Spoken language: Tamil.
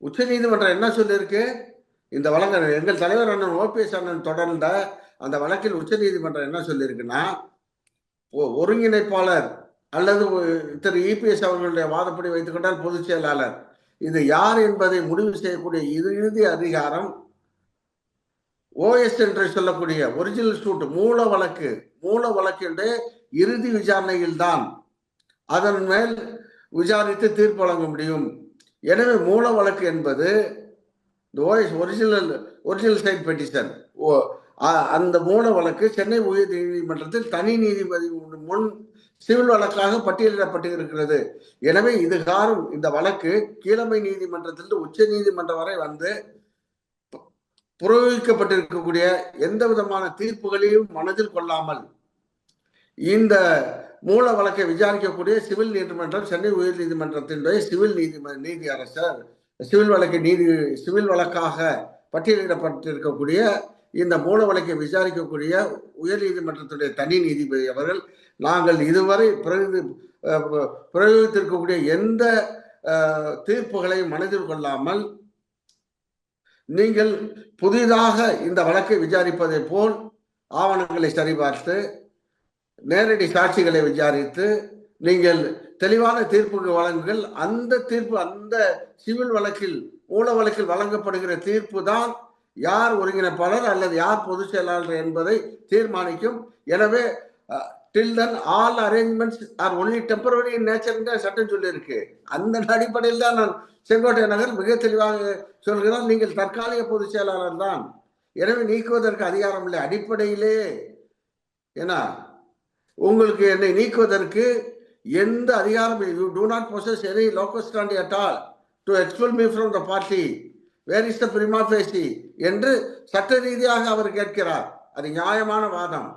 உச்ச நீதிமன்றம் என்ன சொல்லியிருக்கு? இந்த வழக்கு எங்கள் தலைவர் அண்ணன் ஓபிஎஸ் அண்ணன் தொடர்ந்த அந்த வழக்கில் உச்ச நீதிமன்றம் என்ன சொல்லியிருக்குன்னா ஒ- ஒருங்கிணைப்பாளர் அல்லது திரு இபிஎஸ் அவர்களுடைய வாதப்படி வைத்துக்கொண்டால் பொதுச் செயலாளர். இது யார் என்பதை முடிவு செய்யக்கூடிய இறுதி அதிகாரம் ஓஎஸ் என்று சொல்லக்கூடிய ஒரிஜினல் சூட் மூல வழக்கு மூல வழக்கினுடைய இறுதி விசாரணையில் தான் அதன் மேல் விசாரித்து தீர்ப்பு வழங்க முடியும். எனவே மூல வழக்கு என்பது இந்த OS original original side petition ஓ அ- அந்த மூல வழக்கு சென்னை உயர் நீதிமன்றத்தில் தனி நீதிபதி முன் சிவில் வழக்காக பட்டியலிடப்பட்டு இருக்கிறது எனவே இது காரும் இந்த வழக்கு கீழமை நீதிமன்றத்திலிருந்து உச்ச நீதிமன்றம் வரை வந்து புரோகிக்கப்பட்டிருக்கக்கூடிய எந்த விதமான தீர்ப்புகளையும் மனதில் கொள்ளாமல் இந்த மூல வழக்கை விசாரிக்கக்கூடிய சிவில் நீதிமன்றம் சென்னை உயர் நீதிமன்றத்தினுடைய சிவில் நீதிமன்ற நீதி அரசர் சிவில் வழக்கு நீதி சிவில் வழக்காக பட்டியலிடப்பட்டிருக்கக்கூடிய இந்த மூல வழக்கை விசாரிக்கக்கூடிய உயர் நீதிமன்றத்துடைய தனி நீதிபதி அவர்கள் நாங்கள் இதுவரை பிரதி பிரயோகித்திருக்கக்கூடிய எந்த தீர்ப்புகளையும் மனதில் கொள்ளாமல் நீங்கள் புதிதாக இந்த வழக்கை விசாரிப்பதை போல் ஆவணங்களை சரிபார்த்து நேரடி சாட்சிகளை விசாரித்து நீங்கள் தெளிவான தீர்ப்புகள் வழங்குங்கள். அந்த தீர்ப்பு அந்த சிவில் வழக்கில் மூல வழக்கில் வழங்கப்படுகிற தீர்ப்பு தான் யார் ஒருங்கிணைப்பாளர் அல்லது யார் பொதுச் செயலாளர் என்பதை தீர்மானிக்கும். எனவே till then all arrangements are only temporary in nature சட்டம் சொல்லியிருக்கு. அந்த அடிப்படையில் தான் நான் செங்கோட்டை நகர் மிக தெளிவாக சொல்கிறார் நீங்கள் தற்காலிக பொதுச் செயலாளர் தான். எனவே நீக்குவதற்கு அதிகாரம் இல்லை. அடிப்படையிலே ஏன்னா உங்களுக்கு என்னை நீக்குவதற்கு எந்த அதிகாரம் you do not possess any locus standi at all to expel me from the party where is the prima facie என்று சட்ட ரீதியாக அவர் கேட்கிறார். அது நியாயமான வாதம்.